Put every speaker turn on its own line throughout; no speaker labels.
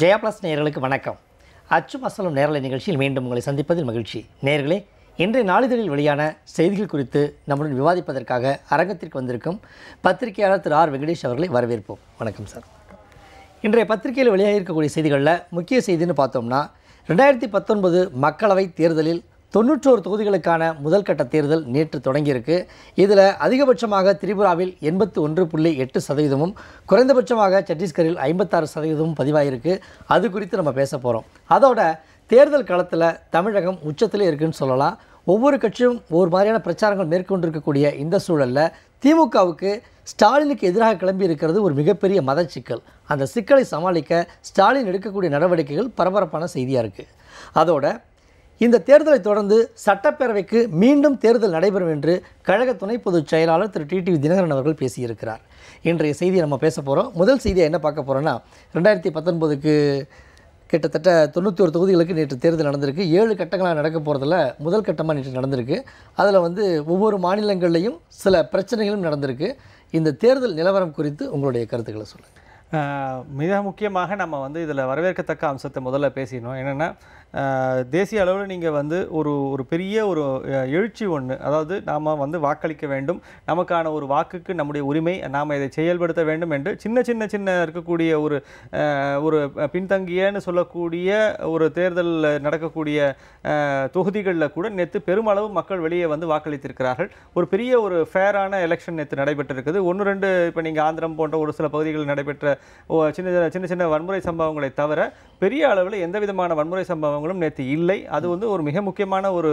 Jaya plus நேர்களுக்கு வணக்கம். அச்சும் அசலும் நேரலை நிகழ்ச்சியில் மீண்டும் உங்களை சந்திப்பதில் மகிழ்ச்சி. நேர்களே இன்றைய நாளிதழில் வெளியான செய்திகள் குறித்து நம்முடன் விவாதிப்பதற்காக அரங்கத்திற்கு வந்திருக்கும் பத்திரிகையாளர் திரு ஆர் வெங்கடேஷ் அவர்களை வரவேற்போம். வணக்கம் சார். இன்றைய பத்திரிகையில் வெளியாகியிருக்கக்கூடிய செய்திகளில் முக்கிய செய்தின்னு பார்த்தோம்னா ரெண்டாயிரத்தி பத்தொன்பது மக்களவை தேர்தலில் தொன்னூற்றோரு தொகுதிகளுக்கான முதல் கட்ட தேர்தல் நேற்று தொடங்கியிருக்கு. இதில் அதிகபட்சமாக திரிபுராவில் எண்பத்து ஒன்று புள்ளி எட்டு சதவீதமும் குறைந்தபட்சமாக சத்தீஸ்கரில் ஐம்பத்தாறு சதவீதமும் பதிவாயிருக்கு. அது குறித்து நம்ம பேச போகிறோம் அதோட தேர்தல் களத்தில் தமிழகம் உச்சத்தில் இருக்குன்னு சொல்லலாம். ஒவ்வொரு கட்சியும் ஒரு மாதிரியான பிரச்சாரங்கள் மேற்கொண்டிருக்கக்கூடிய இந்த சூழலில் திமுகவுக்கு ஸ்டாலினுக்கு எதிராக கிளம்பி இருக்கிறது ஒரு மிகப்பெரிய மத சிக்கல் அந்த சிக்கலை சமாளிக்க ஸ்டாலின் எடுக்கக்கூடிய நடவடிக்கைகள் பரபரப்பான செய்தியாக இருக்குது அதோட இந்த தேர்தலை தொடர்ந்து சட்டப்பேரவைக்கு மீண்டும் தேர்தல் நடைபெறும் என்று கழக துணை பொதுச் செயலாளர் திரு டிடிவி தினகரன் அவர்கள் பேசியிருக்கிறார். இன்றைய செய்தியை நம்ம பேச போகிறோம் முதல் செய்தியை என்ன பார்க்க போகிறோன்னா ரெண்டாயிரத்தி பத்தொன்பதுக்கு கிட்டத்தட்ட தொண்ணூற்றி ஒரு தொகுதிகளுக்கு நேற்று தேர்தல் நடந்திருக்கு. ஏழு கட்டங்களாக நடக்க போகிறதுல முதல் கட்டமாக நேற்று நடந்திருக்கு. அதில் வந்து ஒவ்வொரு மாநிலங்கள்லையும் சில பிரச்சனைகளும் நடந்திருக்கு. இந்த தேர்தல் நிலவரம் குறித்து உங்களுடைய கருத்துக்களை சொல்லுங்கள்
மிக முக்கியமாக நம்ம வந்து இதில் வரவேற்கத்தக்க அம்சத்தை முதல்ல பேசிடணும். என்னென்னா தேசிய அளவில் நீங்கள் வந்து ஒரு ஒரு பெரிய ஒரு எழுச்சி ஒன்று அதாவது நாம் வந்து வாக்களிக்க வேண்டும். நமக்கான ஒரு வாக்குக்கு நம்முடைய உரிமை நாம் இதை செயல்படுத்த வேண்டும் என்று சின்ன சின்ன சின்ன இருக்கக்கூடிய ஒரு ஒரு பின்தங்கியன்னு சொல்லக்கூடிய ஒரு தேர்தலில் நடக்கக்கூடிய தொகுதிகளில் கூட நேற்று பெருமளவு மக்கள் வெளியே வந்து வாக்களித்திருக்கிறார்கள். ஒரு பெரிய ஒரு ஃபேரான எலெக்ஷன் நேற்று நடைபெற்றிருக்குது. ஒன்று ரெண்டு இப்போ நீங்கள் ஆந்திரம் போன்ற ஒரு சில பகுதிகளில் நடைபெற்ற ஓ, சின்ன சின்ன சின்ன வன்முறை சம்பவங்களை தவிர பெரிய அளவில் எந்த விதமான வன்முறை சம்பவம் சம்பவங்களும் நேற்று இல்லை. அது வந்து ஒரு மிக முக்கியமான ஒரு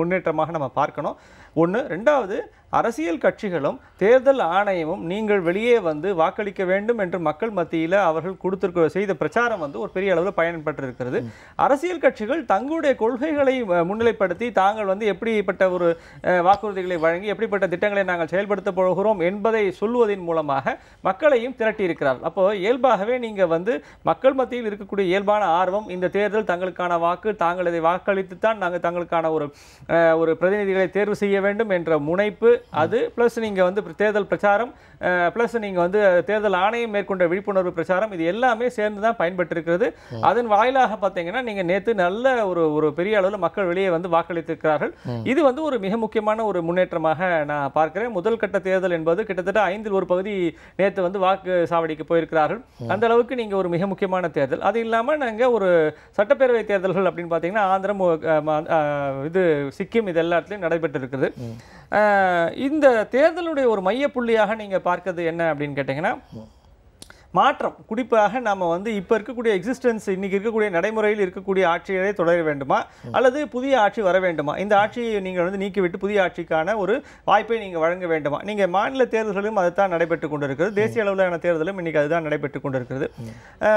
முன்னேற்றமாக நம்ம பார்க்கணும். ஒன்று ரெண்டாவது அரசியல் கட்சிகளும் தேர்தல் ஆணையமும் நீங்கள் வெளியே வந்து வாக்களிக்க வேண்டும் என்று மக்கள் மத்தியில் அவர்கள் கொடுத்திருக்க செய்த பிரச்சாரம் வந்து ஒரு பெரிய அளவில் பயன்பட்டிருக்கிறது அரசியல் கட்சிகள் தங்களுடைய கொள்கைகளை முன்னிலைப்படுத்தி தாங்கள் வந்து எப்படிப்பட்ட ஒரு வாக்குறுதிகளை வழங்கி எப்படிப்பட்ட திட்டங்களை நாங்கள் செயல்படுத்த போகிறோம் என்பதை சொல்வதன் மூலமாக மக்களையும் திரட்டியிருக்கிறார்கள். அப்போ இயல்பாகவே நீங்கள் வந்து மக்கள் மத்தியில் இருக்கக்கூடிய இயல்பான ஆர்வம் இந்த தேர்தல் தங்களுக்கான வாக்கு தாங்கள் இதை வாக்களித்து தான் நாங்கள் தங்களுக்கான ஒரு ஒரு பிரதிநிதிகளை தேர்வு செய்ய வேண்டும் என்ற முனைப்பு அது. ப்ளஸ் நீங்க வந்து தேர்தல் பிரச்சாரம் ப்ளஸ் நீங்க வந்து தேர்தல் ஆணையம் மேற்கொண்ட விழிப்புணர்வு பிரச்சாரம் இது எல்லாமே சேர்ந்து தான் பயன்பட்டிருக்கிறது அதன் வாயிலாக பார்த்தீங்கன்னா நீங்க நேத்து நல்ல ஒரு ஒரு பெரிய அளவில் மக்கள் வெளியே வந்து வாக்களித்திருக்கிறார்கள். இது வந்து ஒரு மிக முக்கியமான ஒரு முன்னேற்றமாக நான் பார்க்கிறேன். முதல் கட்ட தேர்தல் என்பது கிட்டத்தட்ட ஐந்தில் ஒரு பகுதி நேத்து வந்து வாக்கு சாவடிக்கு போயிருக்கிறார்கள். அந்த அளவுக்கு நீங்க ஒரு மிக முக்கியமான தேர்தல். அது இல்லாம நாங்க ஒரு சட்டப்பேரவை தேர்தல்கள் அப்படின்னு பார்த்தீங்கன்னா ஆந்திரம் இது சிக்கிம் இது எல்லாத்துலயும் நடைபெற்று இருக்குது அஹ், இந்த தேர்தலுடைய ஒரு மையப்புள்ளியாக நீங்கள் பார்க்கறது என்ன அப்படின்னு கேட்டீங்கன்னா மாற்றம். குறிப்பாக நாம வந்து இப்போ இருக்கக்கூடிய எக்ஸிஸ்டன்ஸ் இன்னைக்கு இருக்கக்கூடிய நடைமுறையில் இருக்கக்கூடிய ஆட்சியை தொடர வேண்டுமா? அல்லது புதிய ஆட்சி வர வேண்டுமா? இந்த ஆட்சியை நீங்கள் வந்து நீக்கிவிட்டு புதிய ஆட்சிக்கான ஒரு வாய்ப்பை நீங்கள் வழங்க வேண்டுமா? நீங்கள் மாநில தேர்தல்களும் அதுதான் நடைபெற்று கொண்டிருக்கிறது. தேசிய அளவிலான தேர்தலும் இன்னைக்கு அதுதான் நடைபெற்று கொண்டிருக்கிறது.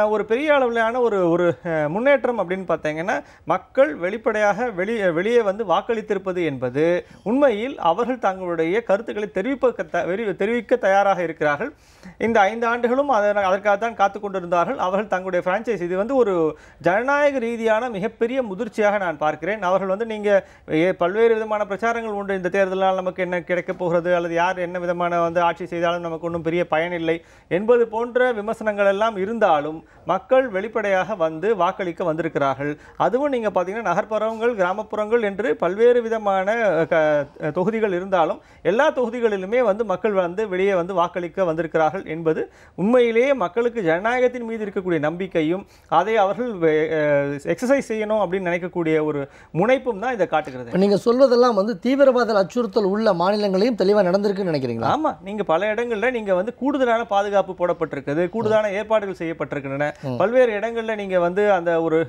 ஒரு பெரிய அளவிலான ஒரு ஒரு முன்னேற்றம் அப்படின்னு பார்த்தீங்கன்னா மக்கள் வெளிப்படையாக வெளி வெளியே வந்து வாக்களித்திருப்பது என்பது உண்மையில் அவர்கள் தங்களுடைய கருத்துக்களை தெரிவிப்ப தெரிவிக்க தயாராக இருக்கிறார்கள். இந்த ஐந்து ஆண்டுகளும் அதன- அதற்காக தான் காத்து கொண்டிருந்தார்கள். அவர்கள் தங்களுடைய ஃப்ரான்ச்சைஸ் இது வந்து ஒரு ஜனநாயக ரீதியான மிகப்பெரிய முதிர்ச்சியாக நான் பார்க்கிறேன். அவர்கள் வந்து நீங்கள் ஏ- பல்வேறு விதமான பிரச்சாரங்கள் உண்டு. இந்த தேர்தலால் நமக்கு என்ன கிடைக்கப் போகிறது? அல்லது யார் என்ன விதமான வந்து ஆட்சி செய்தாலும் நமக்கு ஒன்றும் பெரிய பயனில்லை என்பது போன்ற விமர்சனங்கள் எல்லாம் இருந்தாலும் மக்கள் வெளிப்படையாக வந்து வாக்களிக்க வந்திருக்கிறார்கள். அதுவும் நீங்கள் பார்த்தீங்கன்னா நகர்ப்புறங்கள் கிராமப்புறங்கள் என்று பல்வேறு விதமான க- தொகுதிகள் இருந்தாலும் எல்லா தொகுதிகளிலுமே வந்து மக்கள் வந்து வெளியே வந்து வாக்களிக்க வந்திருக்கிறார்கள் என்பது உண்மையிலேயே மக்களுக்கு ஜனநாயகத்தின் மீது இருக்கக்கூடிய நம்பிக்கையும் அதை அவர்கள் எக்ஸசைஸ் செய்யணும் அப்படின்னு நினைக்கக்கூடிய ஒரு முனைப்பும் தான் இதை காட்டுகிறது.
நீங்கள் சொல்வதெல்லாம் வந்து தீவிரவாத அச்சுறுத்தல் உள்ள மாநிலங்களையும் தெளிவாக நடந்திருக்குன்னு நினைக்கிறீங்களா?
ஆமா. நீங்க பல இடங்கள்ல நீங்க வந்து கூடுதலான பாதுகாப்பு போடப்பட்டிருக்குது கூடுதலான ஏற்பாடுகள் செய்யப்பட்டிருக்கின்றன. பல்வேறு இடங்கள்ல நீங்க வந்து அந்த ஒரு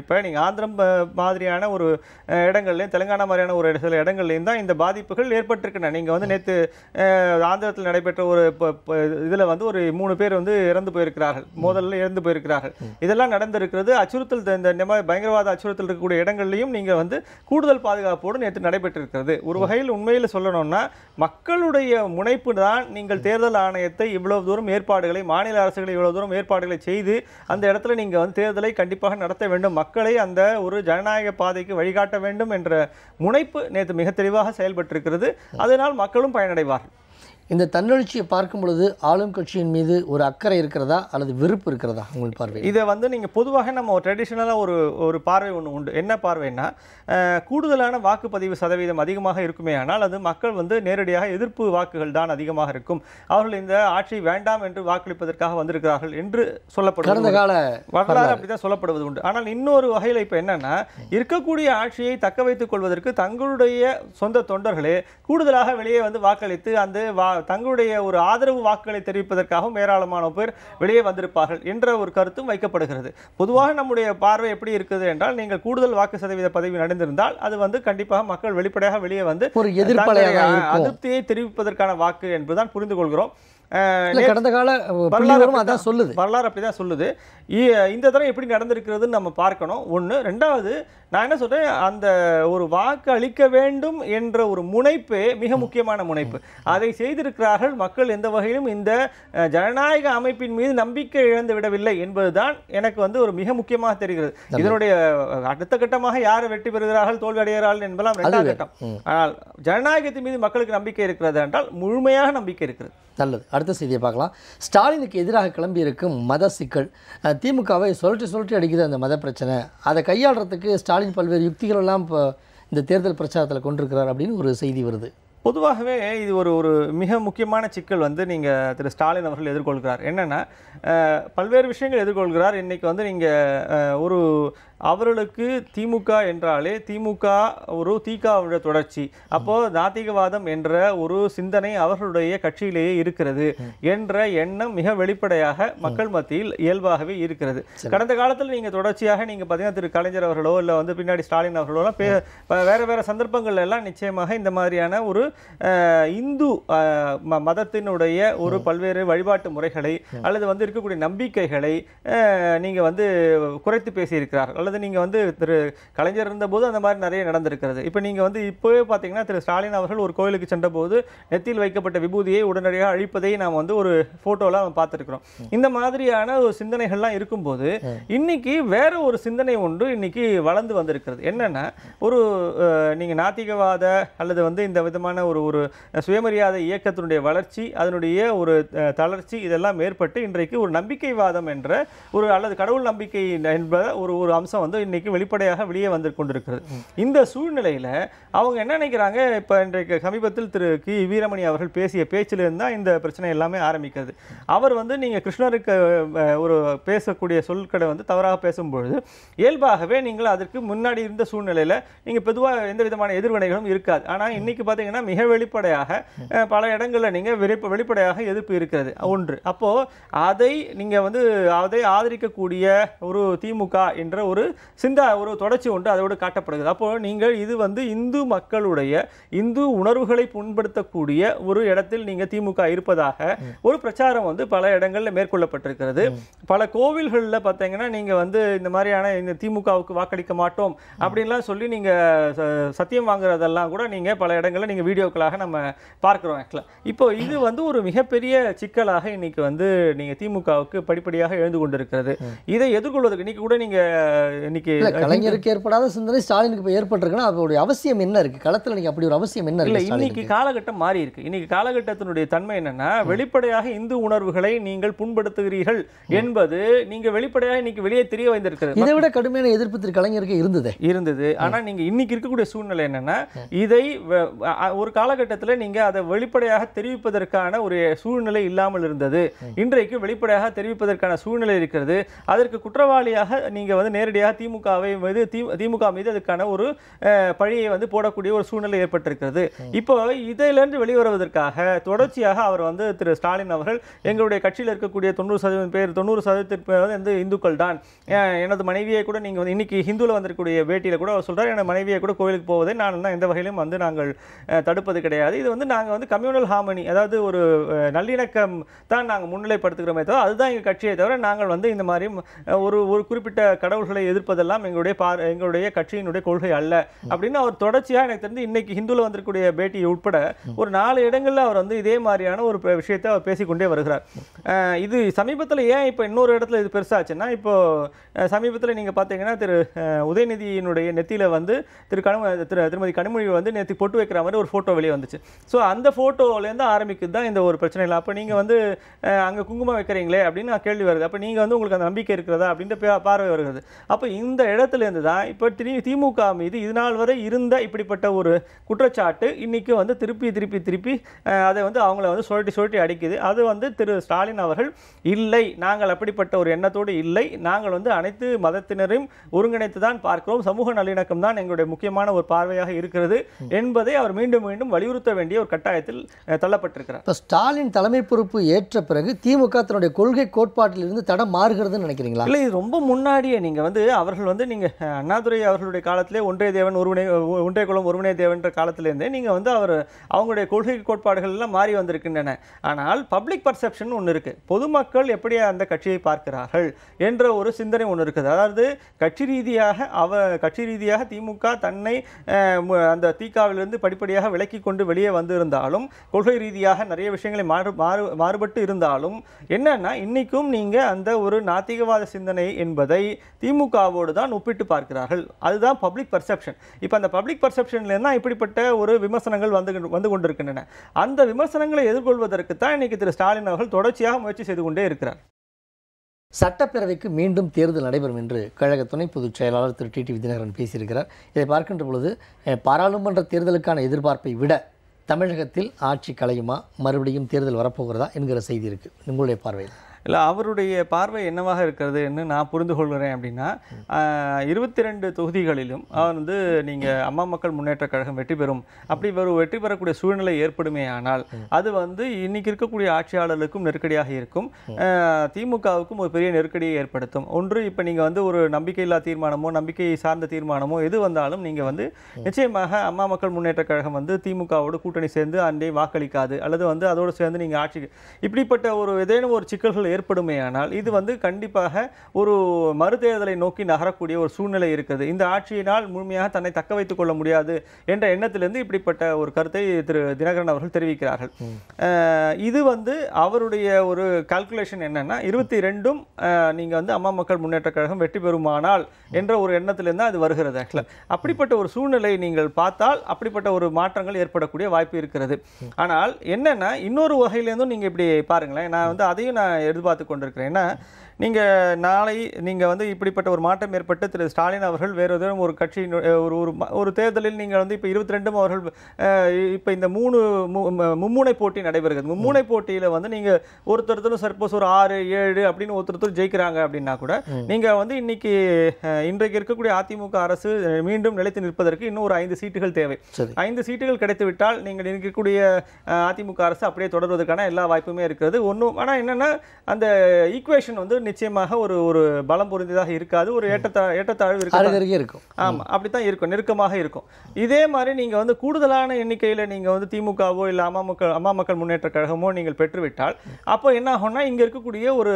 இப்ப நீங்க ஆந்திரம் மாதிரியான ஒரு இடங்கள்லயும் தெலுங்கானா மாதிரியான ஒரு சில இடங்கள்லயும் தான் இந்த பாதிப்புகள் ஏற்பட்டிருக்கின்றன. நீங்க வந்து அஹ், ஆந்திரத்தில் நடைபெற்ற ஒரு இதுல வந்து ஒரு மூணு பேர் வந்து இறந்து போயிருக்கிறார்கள். மோதலில் இறந்து போயிருக்கிறார்கள். இதெல்லாம் நடந்திருக்கிறது. அச்சுறுத்தல் இந்த- மாதிரி பயங்கரவாத அச்சுறுத்தல் இருக்கக்கூடிய இடங்கள்லையும் நீங்கள் வந்து கூடுதல் பாதுகாப்போடு நேற்று நடைபெற்றிருக்கிறது. ஒரு வகையில் உண்மையில் சொல்லணும்னா மக்களுடைய முனைப்பு தான் நீங்கள் தேர்தல் ஆணையத்தை இவ்வளவு தூரம் ஏற்பாடுகளை மாநில அரசுகளை இவ்வளவு தூரம் ஏற்பாடுகளை செய்து அந்த இடத்துல நீங்கள் வந்து தேர்தலை கண்டிப்பாக நடத்த வேண்டும். மக்களை அந்த ஒரு ஜனநாயக பாதைக்கு வழிகாட்ட வேண்டும் என்ற முனைப்பு நேற்று மிக தெளிவாக செயல்பட்டிருக்கிறது. அதனால் மக்களும் பயனடைவார்கள்.
இந்த தன்னெழுச்சியை பார்க்கும் பொழுது ஆளும் கட்சியின் மீது ஒரு அக்கறை இருக்கிறதா அல்லது வெறுப்பு இருக்கிறதா உங்கள் பார்வை
இதை வந்து நீங்கள் பொதுவாக நம்ம ட்ரெடிஷ்னலாக ஒரு ஒரு பார்வை ஒன்று உண்டு. என்ன பார்வைன்னா கூடுதலான வாக்குப்பதிவு சதவீதம் அதிகமாக இருக்குமே ஆனால் அது மக்கள் வந்து நேரடியாக எதிர்ப்பு வாக்குகள் தான் அதிகமாக இருக்கும். அவர்கள் இந்த ஆட்சி வேண்டாம் என்று வாக்களிப்பதற்காக வந்திருக்கிறார்கள் என்று சொல்லப்படுவது
கடந்த. கால
வரலாறு அப்படிதான் சொல்லப்படுவது உண்டு. ஆனால் இன்னொரு வகையில் இப்போ என்னன்னா இருக்கக்கூடிய ஆட்சியை தக்க வைத்துக் கொள்வதற்கு தங்களுடைய சொந்த தொண்டர்களே கூடுதலாக வெளியே வந்து வாக்களித்து அந்த வா தங்களுடைய ஒரு ஆதரவு வாக்குகளை தெரிவிப்பதற்காகவும் ஏராளமான பேர் வெளியே வந்திருப்பார்கள் என்ற ஒரு கருத்தும் வைக்கப்படுகிறது பொதுவாக நம்முடைய பார்வை எப்படி இருக்குது என்றால் நீங்கள் கூடுதல் வாக்கு சதவீத பதவி நடந்திருந்தால் அது வந்து கண்டிப்பாக மக்கள் வெளிப்படையாக வெளியே வந்து
ஒரு இருக்கும்.
அதிருப்தியை தெரிவிப்பதற்கான வாக்கு என்பதுதான் புரிந்து கொள்கிறோம்
கடந்த கால
வரலாறு
அதான் சொல்லுது.
வரலாறு அப்படிதான் சொல்லுது. இ- இந்த தடவை எப்படி நடந்திருக்கிறதுன்னு நம்ம பார்க்கணும். ஒன்று ரெண்டாவது நான் என்ன சொல்றேன் அந்த ஒரு வாக்கு அளிக்க வேண்டும் என்ற ஒரு முனைப்பே மிக முக்கியமான முனைப்பு. அதை செய்திருக்கிறார்கள் மக்கள் எந்த வகையிலும் இந்த ஜனநாயக அமைப்பின் மீது நம்பிக்கை இழந்து விடவில்லை என்பதுதான் எனக்கு வந்து ஒரு மிக முக்கியமாக தெரிகிறது. இதனுடைய அடுத்த கட்டமாக யார் வெற்றி பெறுகிறார்கள் தோல்வி அடைகிறார்கள் என்பதெல்லாம் ரெண்டாவது. கட்டம். ஆனால் ஜனநாயகத்தின் மீது மக்களுக்கு நம்பிக்கை இருக்கிறது என்றால் முழுமையாக நம்பிக்கை இருக்கிறது.
நல்லது. அடுத்த செய்தியை பார்க்கலாம். ஸ்டாலினுக்கு எதிராக கிளம்பியிருக்கும் மத சிக்கல். திமுகவை சுழற்றி சுழற்றி அடிக்குது அந்த மத பிரச்சனை. அதை கையாளுறதுக்கு ஸ்டாலின் பல்வேறு யுக்திகளெல்லாம் இப்போ இந்த தேர்தல் பிரச்சாரத்தில் கொண்டிருக்கிறார் அப்படின்னு ஒரு செய்தி வருது.
பொதுவாகவே இது ஒரு ஒரு மிக முக்கியமான சிக்கல் வந்து நீங்கள் திரு ஸ்டாலின் அவர்கள் எதிர்கொள்கிறார். என்னென்னா பல்வேறு விஷயங்கள் எதிர்கொள்கிறார். இன்றைக்கி வந்து நீங்கள் ஒரு அவர்களுக்கு திமுக என்றாலே திமுக ஒரு தீகாவோட தொடர்ச்சி. அப்போ நாத்திகவாதம் என்ற ஒரு சிந்தனை அவர்களுடைய கட்சியிலேயே இருக்கிறது என்ற எண்ணம் மிக வெளிப்படையாக மக்கள் மத்தியில் இயல்பாகவே இருக்கிறது. கடந்த காலத்தில் நீங்கள் தொடர்ச்சியாக நீங்கள் பார்த்தீங்கன்னா திரு கலைஞர் அவர்களோ இல்லை வந்து பின்னாடி ஸ்டாலின் அவர்களோ வேற வேற சந்தர்ப்பங்கள்ல எல்லாம் நிச்சயமாக இந்த மாதிரியான ஒரு இந்து மதத்தினுடைய ஒரு பல்வேறு வழிபாட்டு முறைகளை அல்லது வந்து இருக்கக்கூடிய நம்பிக்கைகளை அஹ், நீங்க வந்து குறைத்து பேசியிருக்கிறார் அல்லது நீங்க வந்து திரு கலைஞர் இருந்தபோது அந்த மாதிரி நிறைய நடந்திருக்கிறது. இப்போ நீங்க வந்து இப்போவே பார்த்தீங்கன்னா திரு ஸ்டாலின் அவர்கள் ஒரு கோயிலுக்கு சென்றபோது நெத்தியில் வைக்கப்பட்ட விபூதியை உடனடியாக அழிப்பதை நாம் வந்து ஒரு ஃபோட்டோலாம் பார்த்துருக்குறோம். இந்த மாதிரியான ஒரு சிந்தனைகள்லாம் இருக்கும்போது இன்னைக்கு வேற ஒரு சிந்தனை ஒன்று இன்னைக்கு வளர்ந்து வந்திருக்கிறது. என்னன்னா ஒரு நீங்கள் நீங்க நாத்திகவாத அல்லது வந்து இந்த விதமான ஒரு ஒரு சுயமரியாதை இயக்கத்தினுடைய வளர்ச்சி அதனுடைய ஒரு தளர்ச்சி இதெல்லாம் ஏற்பட்டு இன்றைக்கு ஒரு நம்பிக்கைவாதம் என்ற ஒரு அல்லது கடவுள் நம்பிக்கை என்ப ஒரு ஒரு அம்சம் வந்து இன்றைக்கி வெளிப்படையாக வெளியே வந்து கொண்டிருக்கிறது. இந்த சூழ்நிலையில் அவங்க என்ன நினைக்கிறாங்க? இப்போ இன்றைக்கு சமீபத்தில் திரு கி. வீரமணி அவர்கள் பேசிய பேச்சிலிருந்து தான் இந்த பிரச்சனை எல்லாமே ஆரம்பிக்கிறது. அவர் வந்து நீங்கள் கிருஷ்ணருக்கு ஒரு பேசக்கூடிய சொற்களை வந்து தவறாக பேசும்பொழுது இயல்பாகவே நீங்கள் அதற்கு முன்னாடி இருந்த சூழ்நிலையில் நீங்கள் பொதுவாக எந்த விதமான எதிர்வினைகளும் இருக்காது. ஆனால் இன்றைக்கி பார்த்தீங்கன்னா மிக வெளிப்படையாக பல இடங்களில் நீங்கள் வெளிப்ப வெளிப்படையாக எதிர்ப்பு இருக்கிறது. ஒன்று. அப்போது அதை நீங்கள் வந்து அதை ஆதரிக்கக்கூடிய ஒரு திமுக என்ற ஒரு சிந்தா ஒரு தொடர்ச்சி ஒன்று அதோடு காட்டப்படுகிறது. அப்போ நீங்கள் இது வந்து இந்து மக்களுடைய இந்து உணர்வுகளை புண்படுத்தக்கூடிய ஒரு இடத்தில் நீங்க திமுக இருப்பதாக ஒரு பிரச்சாரம் வந்து பல இடங்கள்ல மேற்கொள்ளப்பட்டிருக்கிறது. பல கோவில்கள்ல பார்த்தீங்கன்னா நீங்க வந்து இந்த மாதிரியான இந்த திமுகவுக்கு வாக்களிக்க மாட்டோம் அப்படின்லாம் சொல்லி நீங்க ச- சத்தியம் வாங்குறதெல்லாம் கூட நீங்க பல இடங்கள்ல நீங்க வீடியோக்களாக நம்ம பார்க்கிறோம் ஆக்சுவலாக இப்போ இது வந்து ஒரு மிகப்பெரிய சிக்கலாக இன்னைக்கு வந்து நீங்க திமுகவுக்கு படிப்படியாக எழுந்து கொண்டிருக்கிறது. இதை எதிர்கொள்வதற்கு இன்னைக்கு கூட நீங்க இன்னைக்கு
கலைஞருக்கு ஏற்படாத சிந்தனை ஸ்டாலினுக்கு இப்போ ஏற்பட்டிருக்குன்னா அதோடைய அவசியம் என்ன இருக்கு? களத்துல நீங்க அப்படி ஒரு அவசியம் என்ன
இல்ல இன்னைக்கு? காலகட்டம் மாறி இருக்கு. இன்னைக்கு காலகட்டத்தினுடைய தன்மை என்னன்னா வெளிப்படையாக இந்து உணர்வுகளை நீங்கள் புண்படுத்துகிறீர்கள் என்பது நீங்க வெளிப்படையாக இன்னைக்கு வெளியே தெரிய வந்திருக்கிறது
இதை விட கடுமையான எதிர்ப்பு திரு கலைஞருக்கு இருந்ததே.
இருந்தது. ஆனா நீங்க இன்னைக்கு இருக்கக்கூடிய சூழ்நிலை என்னன்னா இதை ஒரு காலகட்டத்துல நீங்க அதை வெளிப்படையாக தெரிவிப்பதற்கான ஒரு சூழ்நிலை இல்லாமல் இருந்தது. இன்றைக்கு வெளிப்படையாக தெரிவிப்பதற்கான சூழ்நிலை இருக்கிறது. அதற்கு குற்றவாளியாக நீங்க வந்து நேரடியாக திமுகவை மீது திமுக மீது அதுக்கான ஒரு பழியை வந்து போடக்கூடிய ஒரு சூழ்நிலை ஏற்பட்டிருக்கிறது. இப்போ இதிலிருந்து வெளிவருவதற்காக தொடர்ச்சியாக அவர் வந்து திரு ஸ்டாலின் அவர்கள் எங்களுடைய கட்சியில் இருக்கக்கூடிய தொண்ணூறு சதவீதம் பேர் தொண்ணூறு சதவீதத்திற்கு பேர் வந்து இந்துக்கள் தான். எனது மனைவியை கூட நீங்க வந்து இன்னைக்கு ஹிந்துல வந்திருக்கக்கூடிய பேட்டியில கூட அவர் சொல்றாரு. எனது மனைவியை கூட கோயிலுக்கு போவதை நான் எந்த வகையிலும் வந்து நாங்கள் தடுப்பது கிடையாது. இது வந்து நாங்க வந்து கம்யூனல் ஹார்மனி அதாவது ஒரு நல்லிணக்கம் தான் நாங்கள் முன்னிலைப்படுத்துகிறோமே தவிர அதுதான் எங்கள் கட்சியை தவிர நாங்கள் வந்து இந்த மாதிரி ஒரு ஒரு குறிப்பிட்ட கடவுள்களை எதிர்ப்பதெல்லாம் எங்களுடைய பார் எங்களுடைய கட்சியினுடைய கொள்கை அல்ல. அப்படின்னு அவர் தொடர்ச்சியாக எனக்கு தெரிஞ்சு இன்னைக்கு ஹிந்துல வந்திருக்கக்கூடிய பேட்டி உட்பட ஒரு நாலு இடங்களில் அவர் வந்து இதே மாதிரியான ஒரு விஷயத்தை அவர் பேசிக்கொண்டே வருகிறார். இது சமீபத்தில் ஏன் இப்போ இன்னொரு இடத்துல இது பெருசாச்சுன்னா இப்போ சமீபத்தில் நீங்கள் பார்த்தீங்கன்னா திரு உதயநிதியினுடைய நெத்தியில் வந்து திரு கனிமொழி திரு திருமதி கனிமொழி வந்து நேற்று பொட்டு வைக்கிற மாதிரி ஒரு ஃபோட்டோ வெளியே வந்துச்சு. ஸோ அந்த ஃபோட்டோலேருந்து ஆரம்பிக்குது தான் இந்த ஒரு பிரச்சனை இல்லை. அப்போ நீங்கள் வந்து அங்கே குங்குமம் வைக்கிறீங்களே அப்படின்னு நான் கேள்வி வருது. அப்போ நீங்கள் வந்து உங்களுக்கு அந்த நம்பிக்கை இருக்கிறதா அப்படின்ற பார்வை வருகிறது. அப்போ இந்த இடத்துல இருந்து தான் இப்போ திரு திமுக மீது இது நாள் வரை இருந்த இப்படிப்பட்ட ஒரு குற்றச்சாட்டு இன்னைக்கு வந்து திருப்பி திருப்பி திருப்பி அதை வந்து அவங்கள வந்து சுழட்டி சுழட்டி அடிக்குது. அது வந்து திரு ஸ்டாலின் அவர்கள் இல்லை நாங்கள் அப்படிப்பட்ட ஒரு எண்ணத்தோடு இல்லை நாங்கள் வந்து அனைத்து மதத்தினரையும் ஒருங்கிணைத்து தான் பார்க்கிறோம். சமூக நல்லிணக்கம் தான் எங்களுடைய முக்கியமான ஒரு பார்வையாக இருக்கிறது என்பதை அவர் மீண்டும் மீண்டும் வலியுறுத்த வேண்டிய ஒரு கட்டாயத்தில் தள்ளப்பட்டிருக்கிறார்.
இப்போ ஸ்டாலின் தலைமை பொறுப்பு ஏற்ற பிறகு திமுக தன்னுடைய கொள்கை கோட்பாட்டிலிருந்து தடம் மாறுகிறதுன்னு நினைக்கிறீங்களா?
இல்லை இது ரொம்ப முன்னாடியே நீங்க வந்து அவர்கள் வந்து நீங்கள் அண்ணாதுரை அவர்களுடைய காலத்திலே ஒன்றிய தேவன் ஒருவனே ஒன்றிய குலம் ஒருவனே தேவன்ற காலத்திலேருந்தே நீங்கள் வந்து அவர் அவங்களுடைய கொள்கை கோட்பாடுகள் எல்லாம் மாறி வந்திருக்கின்றன. ஆனால் பப்ளிக் பர்செப்ஷன் ஒன்று இருக்குது பொதுமக்கள் எப்படி அந்த கட்சியை பார்க்கிறார்கள் என்ற ஒரு சிந்தனை ஒன்று இருக்குது. அதாவது கட்சி ரீதியாக அவ கட்சி ரீதியாக திமுக தன்னை அந்த தீக்காவிலிருந்து படிப்படியாக விலக்கி கொண்டு வெளியே வந்திருந்தாலும் கொள்கை ரீதியாக நிறைய விஷயங்களை மாறு மாறு மாறுபட்டு இருந்தாலும் என்னன்னா இன்னைக்கும் நீங்க அந்த ஒரு நாத்திகவாத சிந்தனை என்பதை திமுக திமுகவோடு தான் ஒப்பிட்டு பார்க்கிறார்கள். அதுதான் பப்ளிக் பர்செப்ஷன் இப்போ அந்த பப்ளிக் பர்செப்ஷன்ல தான் இப்படிப்பட்ட ஒரு விமர்சனங்கள் வந்து வந்து கொண்டிருக்கின்றன? அந்த விமர்சனங்களை எதிர்கொள்வதற்கு தான் இன்னைக்கு திரு ஸ்டாலின் அவர்கள் தொடர்ச்சியாக முயற்சி செய்து கொண்டே இருக்கிறார்.
சட்டப்பேரவைக்கு மீண்டும் தேர்தல் நடைபெறும் என்று கழக துணை பொதுச் செயலாளர் திரு டி டி விதிநகரன் பேசியிருக்கிறார். இதை பார்க்கின்ற பொழுது பாராளுமன்ற தேர்தலுக்கான எதிர்பார்ப்பை விட தமிழகத்தில் ஆட்சி கலையுமா? மறுபடியும் தேர்தல் வரப்போகிறதா? என்கிற செய்தி இருக்குது உங்களுடைய பார்வையில்.
இல்லை அவருடைய பார்வை என்னவாக இருக்கிறதுன்னு நான் புரிந்து கொள்கிறேன் அப்படின்னா இருபத்தி ரெண்டு தொகுதிகளிலும் அவர் வந்து நீங்கள் அம்மா மக்கள் முன்னேற்ற கழகம் வெற்றி பெறும். அப்படி ஒரு வெற்றி பெறக்கூடிய சூழ்நிலை ஏற்படுமே ஆனால் அது வந்து இன்னைக்கு இருக்கக்கூடிய ஆட்சியாளர்களுக்கும் நெருக்கடியாக இருக்கும். திமுகவுக்கும் ஒரு பெரிய நெருக்கடியை ஏற்படுத்தும். ஒன்று இப்போ நீங்கள் வந்து ஒரு நம்பிக்கையில்லா தீர்மானமோ நம்பிக்கை சார்ந்த தீர்மானமோ எது வந்தாலும் நீங்கள் வந்து நிச்சயமாக அம்மா மக்கள் முன்னேற்ற கழகம் வந்து திமுகவோடு கூட்டணி சேர்ந்து அன்றே வாக்களிக்காது. அல்லது வந்து அதோடு சேர்ந்து நீங்கள் ஆட்சிக்கு இப்படிப்பட்ட ஒரு ஏதேனும் ஒரு சிக்கல்கள் ஏற்படுமே ஆனால் இது வந்து கண்டிப்பாக ஒரு மறுதேர்தலை நோக்கி நகரக்கூடிய ஒரு சூழ்நிலை இருக்குது. இந்த ஆட்சியினால் முழுமையாக தன்னை தக்க வைத்துக் கொள்ள முடியாது என்ற எண்ணத்திலிருந்து இப்படிப்பட்ட ஒரு கருத்தை திரு தினகரன் அவர்கள் தெரிவிக்கிறார்கள். இது வந்து அவருடைய ஒரு கால்குலேஷன் என்னன்னா இருபத்தி ரெண்டும் நீங்க வந்து அம்மா மக்கள் முன்னேற்ற கழகம் வெற்றி பெறுமானால் என்ற ஒரு எண்ணத்திலிருந்து அது வருகிறது. ஆக்சுவலாக அப்படிப்பட்ட ஒரு சூழ்நிலை நீங்கள் பார்த்தால் அப்படிப்பட்ட ஒரு மாற்றங்கள் ஏற்படக்கூடிய வாய்ப்பு இருக்கிறது. ஆனால் என்னன்னா இன்னொரு வகையிலேருந்தும் நீங்க இப்படி பாருங்களேன். நான் வந்து அதையும் நான் எதிர்பார்த்து கொண்டிருக்கிறேன். ஏன்னா நீங்க நாளை நீங்க வந்து இப்படிப்பட்ட ஒரு மாற்றம் ஏற்பட்டு திரு ஸ்டாலின் அவர்கள் வேறு ஏதேனும் ஒரு கட்சியின் ஒரு ஒரு ஒரு தேர்தலில் நீங்கள் வந்து இப்போ இருபத்தி ரெண்டும் அவர்கள் இப்போ இந்த மூணு மும்முனை போட்டி நடைபெறுகிறது. மும்முனை போட்டியில வந்து நீங்க ஒருத்தருத்தரும் சப்போஸ் ஒரு ஆறு ஏழு அப்படின்னு ஒருத்தருத்தர் ஜெயிக்கிறாங்க அப்படின்னா கூட நீங்க வந்து இன்னைக்கு இன்றைக்கு இருக்கக்கூடிய அதிமுக அரசு மீண்டும் நிலைத்து நிற்பதற்கு இன்னும் ஒரு ஐந்து சீட்டுகள் தேவை. ஐந்து சீட்டுகள் கிடைத்து விட்டால் நீங்கள் இருக்கக்கூடிய அதிமுக அரசு அப்படியே தொடர்வதற்கான எல்லா வாய்ப்புமே இருக்கிறது. ஒன்றும் ஆனால் என்னன்னா அந்த ஈக்குவேஷன் வந்து நிச்சயமாக ஒரு ஒரு பலம் பொருந்தியதாக இருக்காது. ஒரு ஏற்றத்தா ஏற்றத்தாழ்வு
அருகருகே இருக்கும்.
ஆமா அப்படித்தான் இருக்கும் நெருக்கமாக இருக்கும். இதே மாதிரி நீங்க வந்து கூடுதலான எண்ணிக்கையில நீங்க வந்து திமுகவோ இல்ல அம்மா அம்மா மக்கள் முன்னேற்ற கழகமோ நீங்கள் பெற்றுவிட்டால் அப்போ என்ன ஆகும்னா இங்க இருக்கக்கூடிய ஒரு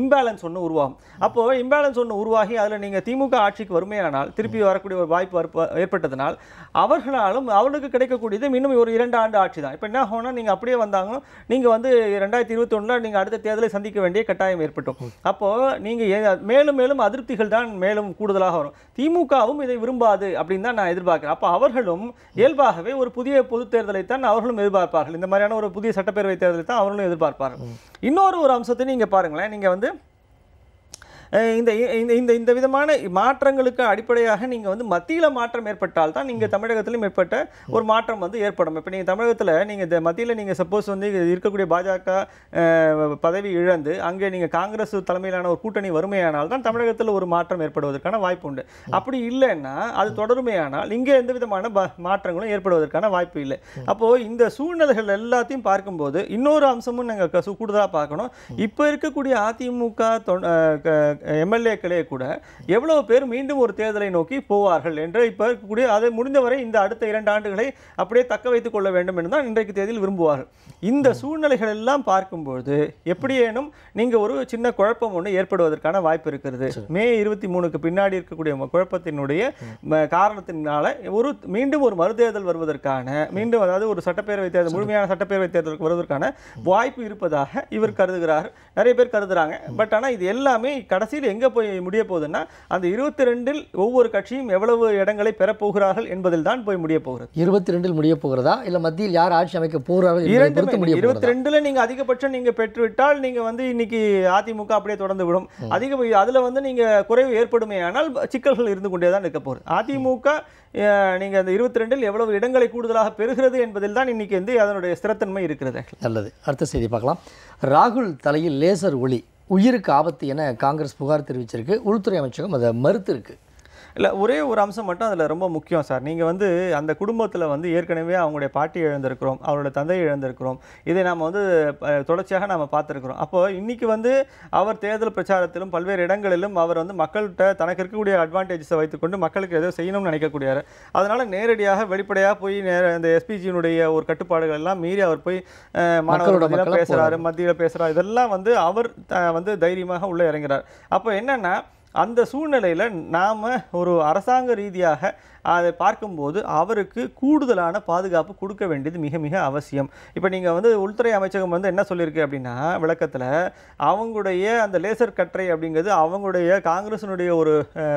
இம்பேலன்ஸ் ஒன்று உருவாகும். அப்போ இம்பேலன்ஸ் ஒன்று உருவாகி அதுல நீங்க திமுக ஆட்சிக்கு வறுமையானால் திருப்பி வரக்கூடிய ஒரு வாய்ப்பு ஏற்பட்டதனால் அவர்களாலும் அவர்களுக்கு கிடைக்கக்கூடியது இன்னும் ஒரு இரண்டு ஆண்டு ஆட்சி தான். இப்போ என்ன ஆகும்னா நீங்க அப்படியே வந்தாங்க நீங்க வந்து ரெண்டாயிரத்தி இருபத்தி நீங்க அடுத்த தேர்தலை சந்திக்க வேண்டிய கட்டாயம் ஏற்பட்டும். அப்போ நீங்க ஏ- மேலும் மேலும் அதிருப்திகள் தான் மேலும் கூடுதலாக வரும். திமுகவும் இதை விரும்பாது அப்படின்னு தான் நான் எதிர்பார்க்கிறேன். அப்போ அவர்களும் இயல்பாகவே ஒரு புதிய பொது தேர்தலை தான் அவர்களும் எதிர்பார்ப்பார்கள். இந்த மாதிரியான ஒரு புதிய சட்டப்பேரவை தேர்தலை தான் அவர்களும் எதிர்பார்ப்பார்கள். இன்னொரு ஒரு அம்சத்தை நீங்க பாருங்களேன். நீங்க வந்து இந்த இந்த இந்த இந்த விதமான மாற்றங்களுக்கு அடிப்படையாக நீங்கள் வந்து மத்தியில் மாற்றம் ஏற்பட்டால் தான் நீங்கள் தமிழகத்திலும் ஏற்பட்ட ஒரு மாற்றம் வந்து ஏற்படும். இப்போ நீங்கள் தமிழகத்தில் நீங்கள் இந்த மத்தியில் நீங்கள் சப்போஸ் வந்து இருக்கக்கூடிய பாஜக பதவி இழந்து அங்கே நீங்கள் காங்கிரஸ் தலைமையிலான ஒரு கூட்டணி வறுமையானால் தான் தமிழகத்தில் ஒரு மாற்றம் ஏற்படுவதற்கான வாய்ப்பு உண்டு. அப்படி இல்லைன்னா அது தொடருமையானால் இங்கே எந்த விதமான ப- மாற்றங்களும் ஏற்படுவதற்கான வாய்ப்பு இல்லை. அப்போது இந்த சூழ்நிலைகள் எல்லாத்தையும் பார்க்கும்போது இன்னொரு அம்சமும் நாங்கள் கூடுதலாக பார்க்கணும். இப்போ இருக்கக்கூடிய அதிமுக க- எம்எல்ஏக்களே கூட எவ்வளவு பேர் மீண்டும் ஒரு தேர்தலை நோக்கி போவார்கள் என்று இப்போ இருக்கக்கூடிய அதை முடிந்தவரை இந்த அடுத்த இரண்டு ஆண்டுகளை அப்படியே தக்க வைத்துக் கொள்ள வேண்டும் என்று தான் இன்றைக்கு தேதியில் விரும்புவார்கள். இந்த சூழ்நிலைகள் எல்லாம் பார்க்கும்பொழுது எப்படியேனும் நீங்க ஒரு சின்ன குழப்பம் ஒன்று ஏற்படுவதற்கான வாய்ப்பு இருக்கிறது. மே இருபத்தி மூணுக்கு பின்னாடி இருக்கக்கூடிய குழப்பத்தினுடைய காரணத்தினால ஒரு மீண்டும் ஒரு மறுதேர்தல் வருவதற்கான மீண்டும் அதாவது ஒரு சட்டப்பேரவை தேர்தல் முழுமையான சட்டப்பேரவை தேர்தலுக்கு வருவதற்கான வாய்ப்பு இருப்பதாக இவர் கருதுகிறார். நிறைய பேர் கருதுறாங்க. பட் ஆனா இது எல்லாமே கடைசியில் எங்க போய் முடிய போகுதுன்னா அந்த இருபத்தி ரெண்டில் ஒவ்வொரு கட்சியும் எவ்வளவு இடங்களை பெறப் போகிறார்கள் என்பதில் தான் போய் முடிய போகிறது.
இருபத்தி ரெண்டில் முடிய போகிறதா? இல்ல மத்தியில் யார் ஆட்சி அமைக்க போகிறார்கள்
இருபத்தி
போகிறதா?
ரெண்டுல நீங்க அதிகபட்சம் நீங்க பெற்றுவிட்டால் நீங்க வந்து இன்னைக்கு அதிமுக அப்படியே தொடர்ந்து விடும் அதிக அதுல வந்து நீங்க குறைவு ஏற்படுமே ஆனால் சிக்கல்கள் இருந்து கொண்டே தான் இருக்க போகுது. அதிமுக அஹ், நீங்க அந்த இருபத்தி ரெண்டில் எவ்வளவு இடங்களை கூடுதலாக பெறுகிறது என்பதில் தான் இன்னைக்கு வந்து அதனுடைய ஸ்திரத்தன்மை இருக்கிறது.
நல்லது. அடுத்த செய்தி பார்க்கலாம். ராகுல் தலையில் லேசர் ஒளி. உயிருக்கு ஆபத்து என காங்கிரஸ் புகார் தெரிவிச்சிருக்கு. உள்துறை அமைச்சகம் அதை மறுத்திருக்கு.
இல்லை ஒரே ஒரு அம்சம் மட்டும் அதில் ரொம்ப முக்கியம் சார். நீங்கள் வந்து அந்த குடும்பத்தில் வந்து ஏற்கனவே அவங்களுடைய பாட்டி இழந்திருக்கிறோம் அவரோட தந்தை இழந்திருக்கிறோம். இதை நாம் வந்து தொடர்ச்சியாக நாம் பார்த்துருக்குறோம். அப்போ இன்னைக்கு வந்து அவர் தேர்தல் பிரச்சாரத்திலும் பல்வேறு இடங்களிலும் அவர் வந்து மக்கள்கிட்ட தனக்கு இருக்கக்கூடிய அட்வான்டேஜஸை வைத்துக்கொண்டு மக்களுக்கு ஏதோ செய்யணும்னு நினைக்கக்கூடியார். அதனால் நேரடியாக வெளிப்படையாக போய் நேர அந்த எஸ்பிஜியினுடைய ஒரு கட்டுப்பாடுகள் எல்லாம் மீறி அவர் போய் மாணவர்கள் பேசுகிறாரு மத்தியில் பேசுகிறார் இதெல்லாம் வந்து அவர் வந்து தைரியமாக உள்ளே இறங்குறார். அப்போ என்னன்னா அந்த சூழ்நிலையில் நாம் ஒரு அரசாங்க ரீதியாக அதை பார்க்கும்போது அவருக்கு கூடுதலான பாதுகாப்பு கொடுக்க வேண்டியது மிக மிக அவசியம். இப்போ நீங்கள் வந்து உள்துறை அமைச்சகம் வந்து என்ன சொல்லியிருக்கு அப்படின்னா விளக்கத்தில் அவங்களுடைய அந்த லேசர் கற்றை அப்படிங்கிறது அவங்களுடைய காங்கிரஸினுடைய ஒரு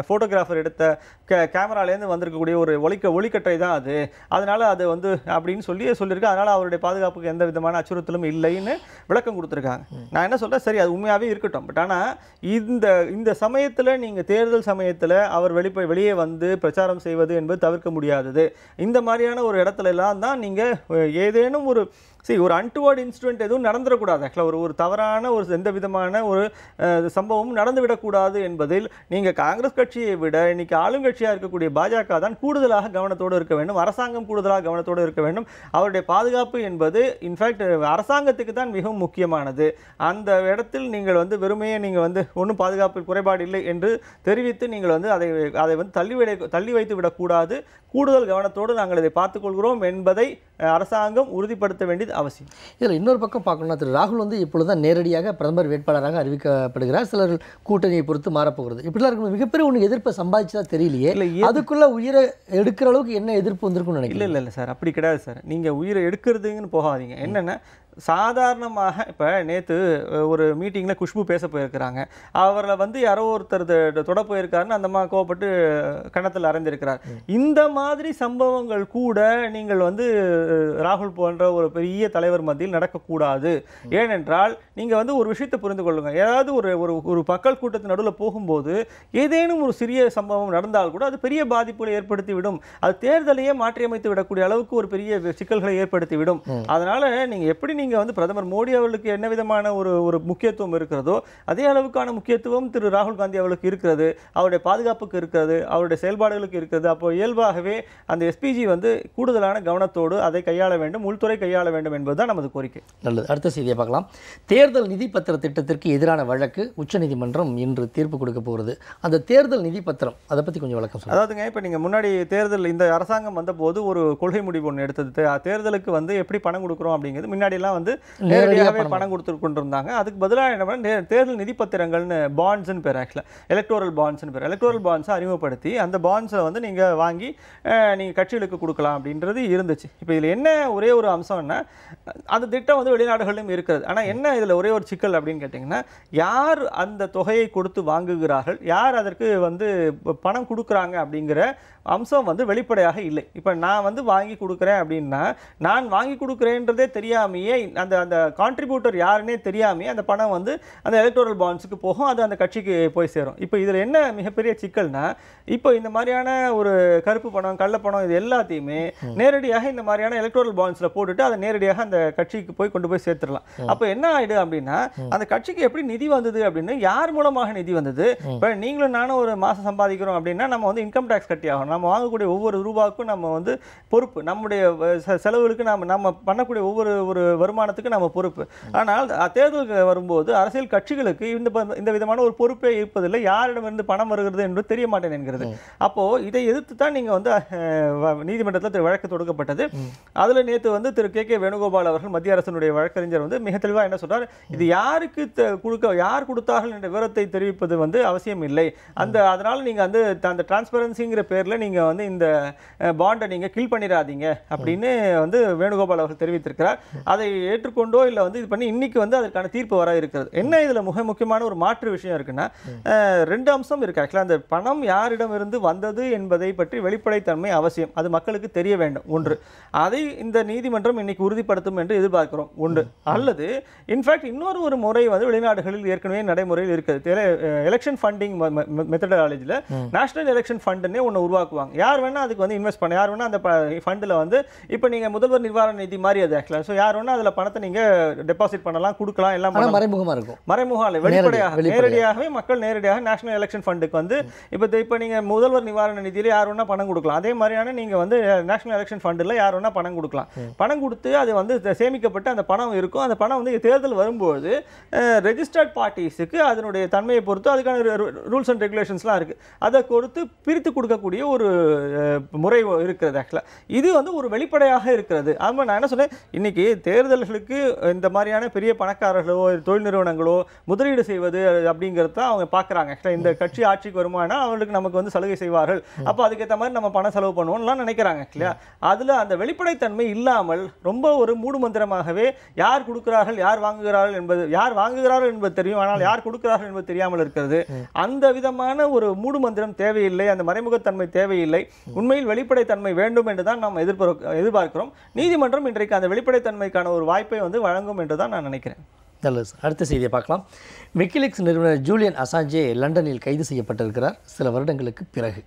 ஃபோட்டோகிராஃபர் எடுத்த கே கேமராலேருந்து வந்திருக்கக்கூடிய ஒரு ஒளிக்க ஒளிக்கற்றை தான் அது. அதனால் அது வந்து அப்படின்னு சொல்லி சொல்லியிருக்கு. அதனால் அவருடைய பாதுகாப்புக்கு எந்த விதமான அச்சுறுத்தலும் இல்லைன்னு விளக்கம் கொடுத்துருக்காங்க. நான் என்ன சொல்கிறேன் சரி அது உண்மையாகவே இருக்கட்டும். பட் ஆனால் இந்த இந்த சமயத்தில் நீங்கள் தேர்தல் சமயத்தில் அவர் வெளிப்ப வெளியே வந்து பிரச்சாரம் செய்வது என்பது தவிர்க்க முடியாதது. இந்த மாதிரியான ஒரு இடத்துல எல்லாம் தான் நீங்கள் ஏதேனும் ஒரு சரி ஒரு அன்டுவர்டு இன்சிடென்ட் எதுவும் நடந்துடக்கூடாது. ஆக்சுவலாக ஒரு ஒரு தவறான ஒரு எந்த விதமான ஒரு அஹ், சம்பவமும் நடந்துவிடக்கூடாது என்பதில் நீங்கள் காங்கிரஸ் கட்சியை விட இன்றைக்கி ஆளுங்கட்சியாக இருக்கக்கூடிய பாஜக தான் கூடுதலாக கவனத்தோடு இருக்க வேண்டும். அரசாங்கம் கூடுதலாக கவனத்தோடு இருக்க வேண்டும். அவருடைய பாதுகாப்பு என்பது இன்ஃபேக்ட் அரசாங்கத்துக்கு தான் மிகவும் முக்கியமானது. அந்த இடத்தில் நீங்கள் வந்து வெறுமையே நீங்கள் வந்து ஒன்றும் பாதுகாப்பில் குறைபாடு இல்லை என்று தெரிவித்து நீங்கள் வந்து அதை அதை வந்து தள்ளி விட தள்ளி வைத்து விடக்கூடாது. கூடுதல் கவனத்தோடு நாங்கள் இதை பார்த்துக்கொள்கிறோம் என்பதை அரசாங்கம் உறுதிப்படுத்த வேண்டியது அவசியம்.
இதில் இன்னொரு பக்கம் பார்க்கணும்னா திரு ராகுல் வந்து இப்பொழுது தான் நேரடியாக பிரதமர் வேட்பாளராக அறிவிக்கப்படுகிறார் சிலர் கூட்டணியை பொறுத்து மாறப்போகிறது. இப்படிலாம் இருக்கும் மிகப்பெரிய ஒன்று எதிர்ப்பை சம்பாதிச்சதா தெரியலையே.
இல்ல,
அதுக்குள்ள உயிரை எடுக்கிற அளவுக்கு என்ன எதிர்ப்பு வந்திருக்கும்னு நினைக்கிறேன்
இல்லை இல்லை சார். அப்படி கிடையாது சார். நீங்கள் உயிரை எடுக்கிறதுங்கன்னு போகாதீங்க. என்னென்னா சாதாரணமாக இப்போ நேற்று ஒரு மீட்டிங்கில் குஷ்பு பேச போயிருக்கிறாங்க. அவரை வந்து யாரோ ஒருத்தர் தொட போயிருக்காருன்னு அந்த அம்மா கோவப்பட்டு கணத்தில் அறைந்திருக்கிறார் இந்த மாதிரி சம்பவங்கள் கூட நீங்கள் வந்து ராகுல் போன்ற ஒரு பெரிய தலைவர் மத்தியில் நடக்கக்கூடாது. ஏனென்றால் நீங்கள் வந்து ஒரு விஷயத்தை புரிந்து கொள்ளுங்க. ஏதாவது ஒரு ஒரு ஒரு மக்கள் கூட்டத்தின் நடுவில் போகும்போது ஏதேனும் ஒரு சிறிய சம்பவம் நடந்தால் கூட அது பெரிய பாதிப்புகளை ஏற்படுத்தி விடும் அது தேர்தலையே மாற்றியமைத்து விடக்கூடிய அளவுக்கு ஒரு பெரிய சிக்கல்களை ஏற்படுத்தி விடும் அதனால நீங்க எப்படி நீங்க வந்து பிரதமர் மோடி அவர்களுக்கு என்ன விதமான ஒரு ஒரு முக்கியத்துவம் இருக்கிறதோ அதே அளவுக்கான முக்கியத்துவம் திரு ராகுல் காந்தி அவர்களுக்கு இருக்கிறது அவருடைய பாதுகாப்புக்கு இருக்கிறது அவருடைய செயல்பாடுகளுக்கு இருக்கிறது. அப்போ இயல்பாகவே அந்த எஸ்பிஜி வந்து கூடுதலான கவனத்தோடு அதை கையாள வேண்டும் உள்துறை கையாள வேண்டும் என்பதுதான் நமது கோரிக்கை.
நல்லது. அடுத்த செய்தியை பார்க்கலாம். தேர்தல் நிதி பத்திர திட்டத்திற்கு எதிரான வழக்கு உச்சநீதிமன்றம் இன்று தீர்ப்பு கொடுக்க போகிறது. அந்த தேர்தல் நிதி பத்திரம் அதை பற்றி கொஞ்சம் விளக்கம் சொல்லுங்கள்
அதாவதுங்க இப்போ நீங்கள் முன்னாடி தேர்தல் இந்த அரசாங்கம் வந்தபோது ஒரு கொள்கை முடிவு ஒன்று எடுத்தது. தேர்தலுக்கு வந்து எப்படி பணம் கொடுக்குறோம் அப்படிங்கிறது முன்னாடிலாம் வந்து நேரடியாகவே
பணம்.
பணம் கொடுத்து கொண்டிருந்தாங்க. அதுக்கு பதிலாக என்ன பண்ண தேர்தல் நிதி பத்திரங்கள்னு பாண்ட்ஸ்னு பேர் ஆக்சுவலாக எலக்டோரல் பாண்ட்ஸ்னு பேர். எலக்டோரல் பாண்ட்ஸை அறிமுகப்படுத்தி அந்த பாண்ட்ஸை வந்து நீங்கள் வாங்கி நீங்கள் கட்சிகளுக்கு கொடுக்கலாம் அப்படின்றது இருந்துச்சு. இப்போ இதில் என்ன ஒரே ஒரு அம்சம்னா அந்த திட்டம் வந்து வெளிநாடுகளிலும் இருக்கிறது. ஆனால் என்ன இதில் ஒரே ஒரு சிக்கல் அப்படின்னு கேட்டிங்கன்னா யார் அந்த தொகையை கொடுத்து வாங்குகிறார்கள் யார் அதற்கு வந்து பணம் கொடுக்குறாங்க அப்படிங்கிற அம்சம் வந்து வெளிப்படையாக இல்லை. இப்போ நான் வந்து வாங்கி கொடுக்குறேன் அப்படின்னா நான் வாங்கி கொடுக்குறேன்றதே தெரியாமையே அந்த அந்த கான்ட்ரிபியூட்டர் யாருன்னே தெரியாமையே அந்த பணம் வந்து அந்த எலக்டோரல் பாண்ட்ஸுக்கு போகும் அது அந்த கட்சிக்கு போய் சேரும். இப்போ இதில் என்ன மிகப்பெரிய சிக்கல்னா இப்போ இந்த மாதிரியான ஒரு கருப்பு பணம் கள்ள பணம் இது எல்லாத்தையுமே நேரடியாக இந்த மாதிரியான எலக்டோரல் பாண்ட்ஸில் போட்டுட்டு அதை நேரடியாக அந்த கட்சிக்கு போய் கொண்டு போய் சேர்த்துடலாம். அப்போ என்ன ஆயிடும் அப்படின்னா அந்த கட்சிக்கு எப்படி நிதி வந்தது அப்படின்னு யார் மூலமாக நிதி வந்தது? இப்போ நீங்களும் நானும் ஒரு மாசம் சம்பாதிக்கிறோம் அப்படின்னா நம்ம வந்து இன்கம் டேக்ஸ் கட்டி ஆகணும். நம்ம வாங்கக்கூடிய ஒவ்வொரு ரூபாய்க்கும் நம்ம வந்து பொறுப்பு நம்முடைய செலவுகளுக்கு நம்ம நம்ம பண்ணக்கூடிய ஒவ்வொரு ஒரு வருமானத்துக்கு நம்ம பொறுப்பு. ஆனால் தேர்தலுக்கு வரும்போது அரசியல் கட்சிகளுக்கு இந்த இந்த விதமான ஒரு பொறுப்பே இருப்பதில்லை. யாரிடமிருந்து பணம் வருகிறது என்று தெரிய மாட்டேன் என்கிறது அப்போ இதை எதிர்த்து தான் நீங்க வந்து நீதிமன்றத்தில் வழக்கு தொடுக்கப்பட்டது. அதுல நேத்து வந்து திரு கே கே வேணுகோபால் அவர்கள் மத்திய அரசினுடைய வழக்கறிஞர் வந்து மிக தெளிவா என்ன சொல்றார்? இது யாருக்கு கொடுக்க யார் கொடுத்தார்கள் என்ற விவரத்தை தெரிவிப்பது வந்து அவசியம் இல்லை. அந்த அதனால நீங்க வந்து அந்த டிரான்ஸ்பரன்சிங்கிற பேர்ல நீங்க வந்து இந்த பாண்டை நீங்க கில் பண்ணிடாதீங்க அப்படின்னு வந்து வேணுகோபால் அவர்கள் தெரிவித்திருக்கிறார். அதை ஏற்றுக்கொண்டோ இல்லை வந்து இது பண்ணி இன்னைக்கு வந்து அதற்கான தீர்ப்பு வர இருக்கிறது. என்ன இதுல மிக முக்கியமான ஒரு மாற்று விஷயம் இருக்குன்னா ரெண்டு அம்சம் இருக்கு. ஆக்சுவலாக அந்த பணம் யாரிடமிருந்து வந்தது என்பதை பற்றி வெளிப்படைத்தன்மை அவசியம். அது மக்களுக்கு தெரிய வேண்டும். ஒன்று. அதை இந்த நீதிமன்றம் இன்னைக்கு உறுதிப்படுத்தும் என்று எதிர்பார்க்கிறோம். ஒன்று. அல்லது இன்ஃபேக்ட் இன்னொரு ஒரு முறை வந்து வெளிநாடுகளில் ஏற்கனவே நடைமுறையில் இருக்குது எலெக்ஷன் ஃபண்டிங் மெத்தடாலஜியில் நேஷனல் எலெக்ஷன் ஃபண்டுன்னே ஒன்று உருவாக்குவாங்க. யார் வேணா அதுக்கு வந்து இன்வெஸ்ட் பண்ண யார் வேணா அந்த ஃபண்டில் வந்து இப்போ நீங்க முதல்வர் நிவாரண நிதி மாதிரி அது ஆக்சுவலாக ஸோ யார் வேணா அதுல பணத்தை நீங்க டெபாசிட் பண்ணலாம் கொடுக்கலாம் எல்லாம்
ஆனா
பண்ணலாம்.
மறைமுகமா இருக்கும்.
மறைமுகம் இல்லை. வெளிப்படையாக
வெளிப்படையா.
நேரடியாகவே மக்கள் நேரடியாக நேஷனல் எலெக்ஷன் ஃபண்டுக்கு வந்து இப்போ இப்போ நீங்க முதல்வர் நிவாரண நிதியில யார் வேணா பணம் கொடுக்கலாம். அதே மாதிரியான நீங்க வந்து நேஷனல் எலெக்ஷன் ஃபண்டில் யார் வேணா பணம் கொடுக்கலாம். பணம் கொடுத்து அது வந்து சேமிக்கப்பட்டு அந்த பணம் இருக்கும். அந்த பணம் வந்து தேர்தல் வரும்போது ரெஜிஸ்டர்ட் பார்ட்டிஸுக்கு அதனுடைய தன்மையை பொறுத்து அதுக்கான ரூல்ஸ் அண்ட் ரெகுலேஷன்ஸ்லாம் இருக்கு. அதை கொடுத்து பிரித்து கொடுக்கக்கூடிய ஒரு முறை இருக்கிறது ஆக்சுவலாக இது வந்து ஒரு வெளிப்படையாக இருக்கிறது. ஆமாம் நான் என்ன சொன்னேன்? இன்னைக்கு தேர்தல்களுக்கு இந்த மாதிரியான பெரிய பணக்காரர்களோ தொழில் நிறுவனங்களோ முதலீடு செய்வது அப்படிங்கிறது தான் அவங்க பார்க்குறாங்க ஆக்சுவலாக இந்த கட்சி ஆட்சிக்கு வருமானா அவர்களுக்கு நமக்கு வந்து சலுகை செய்வார்கள். அப்போ அதுக்கேற்ற மாதிரி நம்ம பணம் செலவு பண்ணுவோம்லாம் நினைக்கிறாங்க இல்லையா அதில் அந்த வெளிப்படைத்தன்மை இல்லாமல் ரொம்ப ஒரு மூடு மந்திரமாகவே யார் கொடுக்கிறார்கள் யார் வாங்குகிறார்கள் என்பது யார் வாங்குகிறார்கள் என்பது தெரியும் ஆனால் யார் கொடுக்கிறார்கள் என்பது தெரியாமல் இருக்கிறது. அந்த விதமான ஒரு மூடு மந்திரம் தேவையில்லை அந்த மறைமுகத்தன்மை தேவையில்லை. உண்மையில் வெளிப்படைத்தன்மை வேண்டும் என்று தான் நாம் எதிர்பார்க்க எதிர்பார்க்கிறோம். நீதிமன்றம் இன்றைக்கு அந்த வெளிப்படைத்தன்மைக்கான ஒரு வாய்ப்பை வந்து வழங்கும் என்று தான் நான் நினைக்கிறேன்.
நல்லது சார். அடுத்த செய்தியை பார்க்கலாம். விக்கிலீக்ஸ் நிறுவனர் ஜூலியன் அசாஞ்சே லண்டனில் கைது செய்யப்பட்டிருக்கிறார். சில வருடங்களுக்கு பிறகு.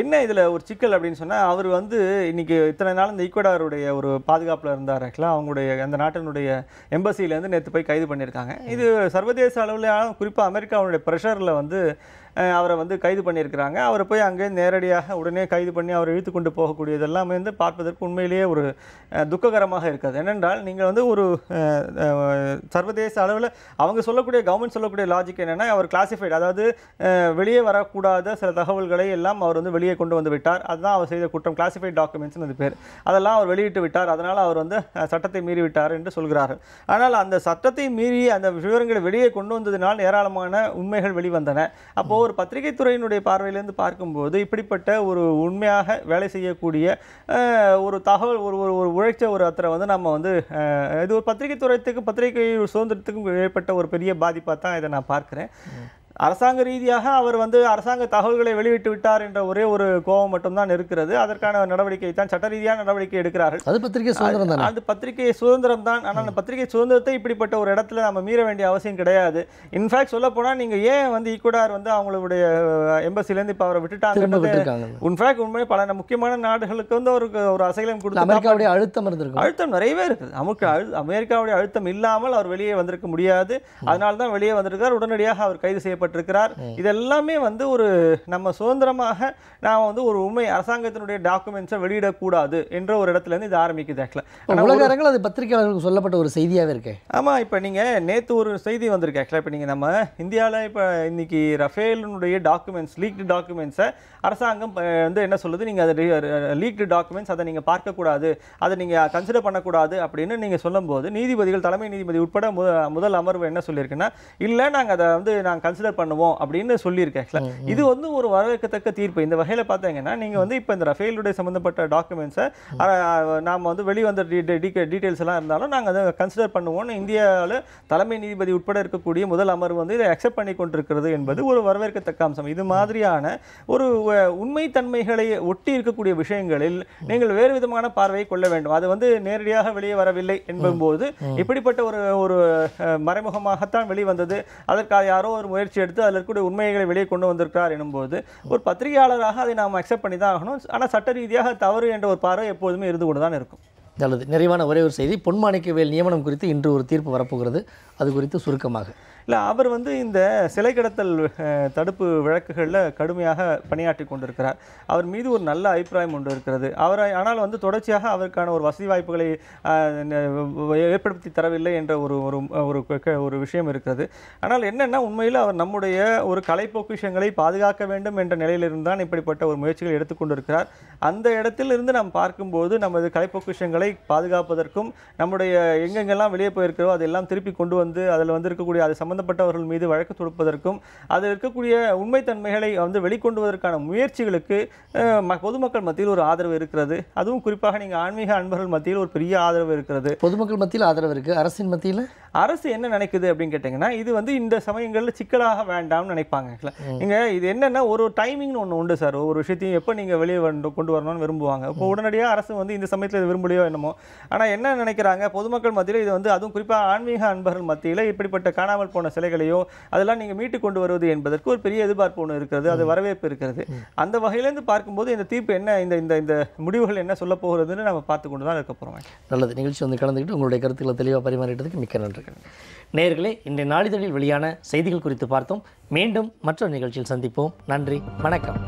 என்ன இதில் ஒரு சிக்கல் அப்படின்னு சொன்னால் அவர் வந்து இன்னைக்கு இத்தனை நாள் இந்த ஈக்குவடாருடைய ஒரு பாதுகாப்பில் இருந்தார் ஆக்சுவலாக அவங்களுடைய அந்த நாட்டினுடைய எம்பசியிலேருந்து நேற்று போய் கைது பண்ணியிருக்காங்க. இது சர்வதேச அளவில் குறிப்பாக அமெரிக்காவுடைய ப்ரெஷரில் வந்து அவரை வந்து கைது பண்ணியிருக்கிறாங்க. அவரை போய் அங்கே நேரடியாக உடனே கைது பண்ணி அவரை இழுத்து கொண்டு போகக்கூடியது எல்லாமே வந்து பார்ப்பதற்கு உண்மையிலேயே ஒரு துக்ககரமாக இருக்காது என்னென்றால் நீங்கள் வந்து ஒரு சர்வதேச அளவில் அவங்க சொல்லக்கூடிய கவர்மெண்ட் சொல்லக்கூடிய லாஜிக் என்னென்னா அவர் கிளாசிஃபைடு அதாவது வெளியே வரக்கூடாத சில தகவல்களை எல்லாம் அவர் வந்து வெளியே கொண்டு வந்து விட்டார். அதுதான் அவர் செய்த குற்றம் கிளாசிஃபைட் டாக்குமெண்ட்ஸ்னு அது பேர். அதெல்லாம் அவர் வெளியிட்டு விட்டார். அதனால் அவர் வந்து சட்டத்தை மீறி விட்டார் என்று சொல்கிறார்கள். ஆனால் அந்த சட்டத்தை மீறி அந்த விவரங்களை வெளியே கொண்டு வந்ததினால் ஏராளமான உண்மைகள் வெளிவந்தன. அப்போது ஒரு பத்திரிகை துறையினுடைய பார்வையிலேருந்து பார்க்கும்போது இப்படிப்பட்ட ஒரு உண்மையாக வேலை செய்யக்கூடிய ஒரு தகவல் ஒரு ஒரு ஒரு உழைச்ச ஒரு அத்தரை வந்து நம்ம வந்து இது ஒரு பத்திரிகை துறைத்துக்கு பத்திரிகை சுதந்திரத்துக்கும் ஏற்பட்ட ஒரு பெரிய பாதிப்பாக தான் இதை நான் பார்க்குறேன். அரசாங்க ரீதியாக அவர் வந்து அரசாங்க தகவல்களை வெளியிட்டு விட்டார் என்ற ஒரே ஒரு கோபம் மட்டும்தான் இருக்கிறது. அதற்கான நடவடிக்கை தான் சட்ட ரீதியான நடவடிக்கை எடுக்கிறார்கள்.
அது பத்திரிகை சுதந்திரம் தானே?
அது பத்திரிகை சுதந்திரம் தான். ஆனால் அந்த பத்திரிகை சுதந்திரத்தை இப்படிப்பட்ட ஒரு இடத்துல நம்ம மீற வேண்டிய அவசியம் கிடையாது. இன்ஃபேக்ட் சொல்ல போனா நீங்க ஏன் வந்து ஈக்குவடார் வந்து அவங்களுடைய எம்பசிலேருந்து இப்போ அவரை விட்டுட்டாங்க இன்ஃபேக்ட் உண்மை பல முக்கியமான நாடுகளுக்கு வந்து அவருக்கு ஒரு அசைலம் கொடுத்து
அமெரிக்காவுடைய அழுத்தம் இருந்திருக்கும்.
அழுத்தம் நிறையவே இருக்குது. நமக்கு அமெரிக்காவுடைய அழுத்தம் இல்லாமல் அவர் வெளியே வந்திருக்க முடியாது. அதனால தான் வெளியே வந்திருக்கார். உடனடியாக அவர் கைது செய்யப்பட்டிருக்கிறார் இதெல்லாமே வந்து ஒரு நம்ம சுதந்திரமாக நாம் வந்து ஒரு உண்மை அரசாங்கத்தினுடைய டாக்குமெண்ட்ஸை வெளியிடக்கூடாது என்ற ஒரு இடத்துல இருந்து இது ஆரம்பிக்குது ஆக்சுவலாக
உலக அரங்கில் அது பத்திரிகையாளர்களுக்கு சொல்லப்பட்ட ஒரு செய்தியாவே இருக்கே.
ஆமா இப்போ நீங்க நேத்து ஒரு செய்தி வந்திருக்கு ஆக்சுவலாக இப்போ நீங்க நம்ம இந்தியால இப்போ இன்னைக்கு ரஃபேலினுடைய டாக்குமெண்ட்ஸ் லீக்டு டாக்குமெண்ட்ஸை அரசாங்கம் வந்து என்ன சொல்லுது? நீங்க அதை லீக்டு டாக்குமெண்ட்ஸ் அதை நீங்க பார்க்கக்கூடாது அதை நீங்க கன்சிடர் பண்ணக்கூடாது அப்படின்னு நீங்க சொல்லும்போது நீதிபதிகள் தலைமை நீதிபதி உட்பட முதல் அமர்வு என்ன சொல்லியிருக்குன்னா இல்லை நாங்க அதை வந்து நாங்கள் கன்சிடர் பண்ணுவோம் அப்படின்னு சொல்லியிருக்கேன். ஆக்சுவலாக இது வந்து ஒரு வரவேற்கத்தக்க தீர்ப்பு. இந்த வகையில பார்த்தீங்கன்னா நீங்க வந்து இப்போ இந்த ரஃபேலுடைய சம்பந்தப்பட்ட டாக்குமெண்ட்ஸை நாம வந்து வெளிவந்த டீட்டெயில்ஸ் எல்லாம் இருந்தாலும் நாங்க அதை கன்சிடர் பண்ணுவோம்னு இந்தியாவில் தலைமை நீதிபதி உட்பட இருக்கக்கூடிய முதல் அமர்வு வந்து இதை அக்செப்ட் பண்ணி கொண்டிருக்கிறது என்பது ஒரு வரவேற்கத்தக்க அம்சம். இது மாதிரியான ஒரு உண்மைத்தன்மைகளை ஒட்டி இருக்கக்கூடிய விஷயங்களில் நீங்கள் வேறு விதமான பார்வையை கொள்ள வேண்டும். அது வந்து நேரடியாக வெளியே வரவில்லை என்பதும்போது இப்படிப்பட்ட ஒரு ஒரு மறைமுகமாகத்தான் வெளிவந்தது. அதற்காக யாரோ ஒரு முயற்சி எடுத்து அதில் இருக்கக்கூடிய உண்மைகளை வெளியே கொண்டு வந்திருக்கிறார் எனும்போது ஒரு பத்திரிகையாளராக அதை நாம் அக்செப்ட் பண்ணி தான் ஆகணும். ஆனால் சட்ட ரீதியாக தவறு என்ற ஒரு பார்வை எப்போதுமே இருந்து கொண்டு தான் இருக்கும்.
நல்லது. நிறைவான ஒரே ஒரு செய்தி பொன்மாணிக்கவேல் நியமனம் குறித்து இன்று ஒரு தீர்ப்பு வரப்போகிறது. அது குறித்து சுருக்கமாக.
இல்லை அவர் வந்து இந்த சிலை கடத்தல் தடுப்பு வழக்குகளில் கடுமையாக பணியாற்றி கொண்டிருக்கிறார். அவர் மீது ஒரு நல்ல அபிப்பிராயம் ஒன்று இருக்கிறது. அவர் ஆனால் வந்து தொடர்ச்சியாக அவருக்கான ஒரு வசதி வாய்ப்புகளை ஏற்படுத்தி தரவில்லை என்ற ஒரு ஒரு ஒரு ஒரு விஷயம் இருக்கிறது. ஆனால் என்னென்னா உண்மையில் அவர் நம்முடைய ஒரு கலை பொக்கிஷங்களை பாதுகாக்க வேண்டும் என்ற நிலையிலிருந்து தான் இப்படிப்பட்ட ஒரு முயற்சிகள் எடுத்துக்கொண்டிருக்கிறார் அந்த இடத்திலிருந்து நாம் பார்க்கும்போது நமது கலை பொக்கிஷங்களை பாதுகாப்பதற்கும் நம்முடைய எங்கெங்கெல்லாம் வெளியே போயிருக்கிறோ அதெல்லாம் திருப்பி கொண்டு வந்து அதில் வந்து இருக்கக்கூடிய அது சம்பந்தப்பட்டவர்கள் மீது வழக்கு தொடுப்பதற்கும் அதில் இருக்கக்கூடிய உண்மைத்தன்மைகளை வந்து வெளிக்கொண்டு வருவதற்கான முயற்சிகளுக்கு பொதுமக்கள் மத்தியில் ஒரு ஆதரவு இருக்கிறது. அதுவும் குறிப்பாக நீங்கள் ஆன்மீக அன்பர்கள் மத்தியில் ஒரு பெரிய ஆதரவு இருக்கிறது.
பொதுமக்கள் மத்தியில் ஆதரவு இருக்குது அரசின் மத்தியில்?
அரசு என்ன நினைக்குது அப்படின்னு கேட்டிங்கன்னா இது வந்து இந்த சமயங்களில் சிக்கலாக வேண்டாம்னு நினைப்பாங்க. நீங்க இது என்னன்னா ஒரு டைமிங்னு ஒன்று உண்டு சார். ஒரு விஷயத்தையும் எப்போ நீங்க வெளியே வந்து கொண்டு வரணும்னு விரும்புவாங்க. இப்போ உடனடியாக அரசு வந்து இந்த சமயத்தில் இது விரும்பலையோ என்னமோ. ஆனா என்ன நினைக்கிறாங்க பொதுமக்கள் மத்தியில் இது வந்து அதுவும் குறிப்பாக ஆன்மீக அன்பர்கள் மத்தியில் இப்படிப்பட்ட காணாமல் போன சிலைகளையோ அதெல்லாம் நீங்க மீட்டு கொண்டு வருவது என்பதற்கு ஒரு பெரிய எதிர்பார்ப்பு ஒன்று இருக்கிறது அது வரவேற்பு இருக்கிறது. அந்த வகையிலேருந்து பார்க்கும்போது இந்த தீர்ப்பு என்ன இந்த இந்த இந்த முடிவுகள் என்ன சொல்ல போகிறதுன்னு நம்ம பார்த்து கொண்டு தான் இருக்க போகிறோம்
நல்லது. நிகழ்ச்சி வந்து கலந்துக்கிட்டு உங்களுடைய கருத்துக்களை தெளிவாக பரிமாறிட்டதுக்கு மிக்க நன்றி நேயர்களே இன்றைய நாளிதழில் வெளியான செய்திகள் குறித்து பார்த்தோம். மீண்டும் மற்றொரு நிகழ்ச்சியில் சந்திப்போம். நன்றி. வணக்கம்.